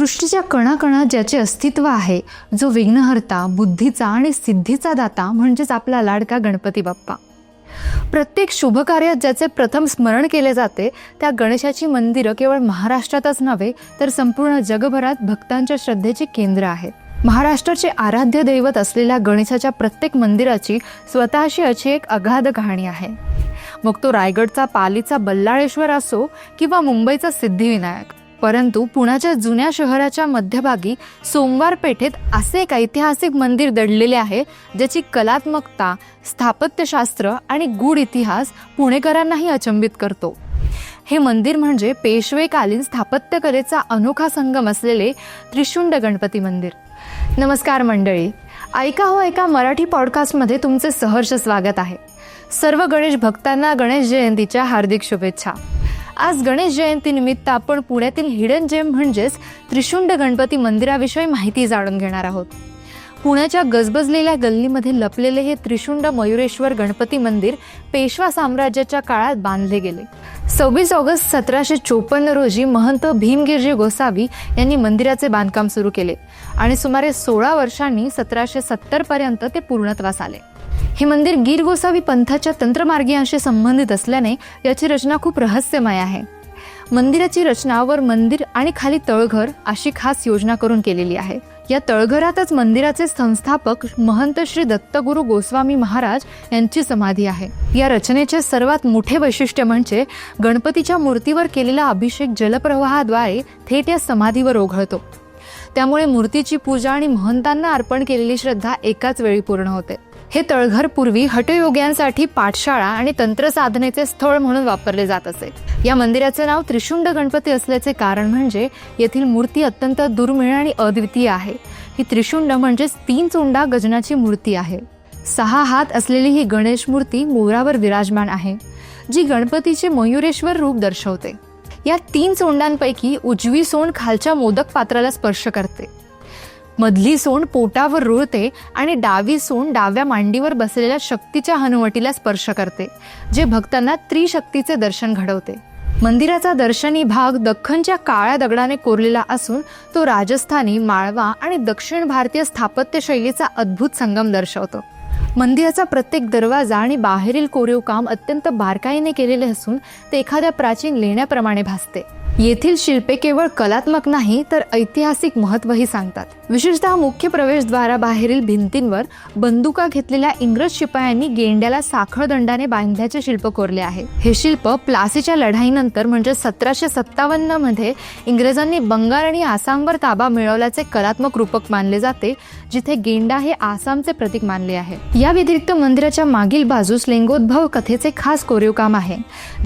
सृष्टीच्या कणाकणात ज्याचे अस्तित्व आहे जो विघ्नहर्ता बुद्धीचा आणि सिद्धीचा दाता म्हणजेच आपला लाडका गणपती बाप्पा. प्रत्येक शुभकार्यात ज्याचे प्रथम स्मरण केले जाते त्या गणेशाची मंदिरं केवळ महाराष्ट्रातच नव्हे तर संपूर्ण जगभरात भक्तांच्या श्रद्धेची केंद्र आहेत. महाराष्ट्राचे आराध्य दैवत असलेल्या गणेशाच्या प्रत्येक मंदिराची स्वतःशी अशी एक अगाध कहाणी आहे. मग तो रायगडचा पालीचा बल्लाळेश्वर असो किंवा मुंबईचा सिद्धिविनायक. परंतु पुण्याच्या जुन्या शहराच्या मध्यभागी सोमवार पेठेत असे एक ऐतिहासिक मंदिर दडलेले आहे ज्याची कलात्मकता स्थापत्यशास्त्र आणि गूढ इतिहास पुणेकरांनाही अचंबित करतो. हे मंदिर म्हणजे पेशवेकालीन स्थापत्यकलेचा अनोखा संगम असलेले त्रिशुंड गणपती मंदिर. नमस्कार मंडळी. ऐका हो ऐका मराठी पॉडकास्टमध्ये तुमचे सहर्ष स्वागत आहे. सर्व गणेश भक्तांना गणेश जयंतीच्या हार्दिक शुभेच्छा. आज गणेश जयंतीनिमित्त आपण पुण्यातील हिडन जेम म्हणजेच त्रिशुंड गणपती मंदिराविषयी माहिती जाणून घेणार आहोत. पुण्याच्या गजबजलेल्या गल्लीमध्ये लपलेले हे त्रिशुंड मयुरेश्वर गणपती मंदिर पेशवा साम्राज्याच्या काळात बांधले गेले. सव्वीस ऑगस्ट सतराशे चोपन्न रोजी महंत भीमगिरजी गोसावी यांनी मंदिराचे बांधकाम सुरू केले आणि सुमारे सोळा वर्षांनी सतराशे सत्तरपर्यंत ते पूर्णत्वास आले. हे मंदिर गीर गोसावी पंथाच्या तंत्रमार्गीयांशी संबंधित असल्याने याची रचना खूप रहस्यमय आहे. मंदिराची रचना वर मंदिर आणि खाली तळघर अशी खास योजना करून केलेली आहे. या तळघरातच मंदिराचे संस्थापक महंत श्री दत्तगुरु गोस्वामी महाराज यांची समाधी आहे. या रचनेचे सर्वात मोठे वैशिष्ट्य म्हणजे गणपतीच्या मूर्तीवर केलेला अभिषेक जलप्रवाहाद्वारे थेट या समाधीवर ओघळतो. त्यामुळे मूर्तीची पूजा आणि महंतांना अर्पण केलेली श्रद्धा एकाच वेळी पूर्ण होते. हे तळघर पूर्वी हटयोग्यांसाठी पाठशाळा आणि तंत्रसाधनेचे स्थळ म्हणून वापरले जात असे. या मंदिराचे नाव त्रिशुंड गणपती असल्याचे कारण म्हणजे येथील मूर्ती अत्यंत दुर्मिळ आणि अद्वितीय आहे. ही त्रिशुंड म्हणजेच तीन चोंडा गजनाची मूर्ती आहे. सहा हात असलेली ही गणेश मूर्ती मोरावर विराजमान आहे जी गणपतीचे मयुरेश्वर रूप दर्शवते. या तीन सोंडांपैकी उजवी सोंड खालच्या मोदक पात्राला स्पर्श करते. मधली सोंड पोटावर रुळते आणि डावी सोंड डाव्या मांडीवर बसलेल्या शक्तीच्या हनुवटीला स्पर्श करते जे भक्तांना त्रिशक्तीचे दर्शन घडवते. मंदिराचा दर्शनी भाग दख्खनच्या काळ्या दगडाने कोरलेला असून तो राजस्थानी माळवा आणि दक्षिण भारतीय स्थापत्य शैलीचा अद्भुत संगम दर्शवतो. मंदिराचा प्रत्येक दरवाजा आणि बाहेरील कोरीव काम अत्यंत बारकाईने केलेले असून ते एखाद्या प्राचीन लेण्याप्रमाणे भासते. येथील शिल्पे केवळ कलात्मक नाही तर ऐतिहासिक महत्वही सांगतात. विशेषतः मुख्य प्रवेशद्वाराबाहेरील भिंतींवर बंदुका घेतलेल्या इंग्रज शिपायांनी गेंड्याला साखळ दंडाने बांधल्याचे शिल्प कोरले आहे. हे शिल्प प्लासीच्या लढाईनंतर म्हणजे सतराशे सत्तावन्नमध्ये इंग्रजांनी बंगाल आणि आसामवर ताबा मिळवल्याचे कलात्मक रूपक मानले जाते जिथे गेंडा हे आसामचे प्रतीक मानले आहे. या व्यतिरिक्त मंदिराच्या मागील बाजूस लिंगोद्भव कथेचे खास कोरीव काम आहे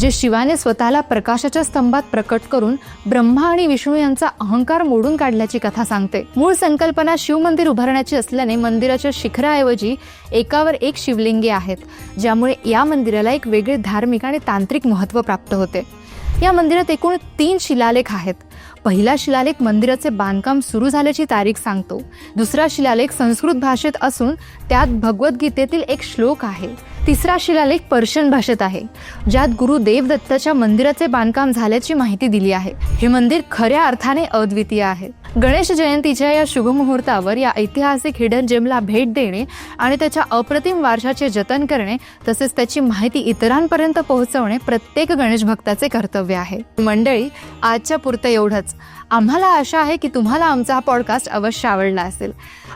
जे शिवाने स्वतःला प्रकाशाच्या स्तंभात प्रकट करून ब्रह्मा आणि विष्णू यांचा अहंकार मोडून काढल्याची कथा सांगते. मूळ संकल्पना शिवमंदिर उभारण्याची असल्याने मंदिराच्या शिखराऐवजी एकावर एक शिवलिंगे आहेत ज्यामुळे या मंदिराला एक वेगळे धार्मिक आणि तांत्रिक महत्त्व प्राप्त होते. या मंदिरात एकूण तीन शिलालेख आहेत. पहिला शिलालेख मंदिराचे बांधकाम सुरू झाल्याची तारीख सांगतो. दुसरा शिलालेख संस्कृत भाषेत असून त्यात भगवद्गीतेतील एक श्लोक आहे. तिसरा शिलालेख पर्शियन भाषेत आहे. ज्यात गुरु देवदत्ताच्या मंदिराचे बांधकाम झाल्याची माहिती दिली आहे. हे मंदिर खऱ्या अर्थाने अद्वितीय आहे. गणेश जयंतीच्या या शुभमुहूर्तावर या ऐतिहासिक हिडन जेमला भेट देणे आणि त्याच्या अप्रतिम वारशाचे जतन करणे तसेच त्याची माहिती इतरांपर्यंत पोहोचवणे प्रत्येक गणेश भक्ताचे कर्तव्य आहे. मंडळी आजच्या पुरतं एवढंच. आम्हाला आशा आहे की तुम्हाला आमचा हा पॉडकास्ट अवश्य आवडला असेल.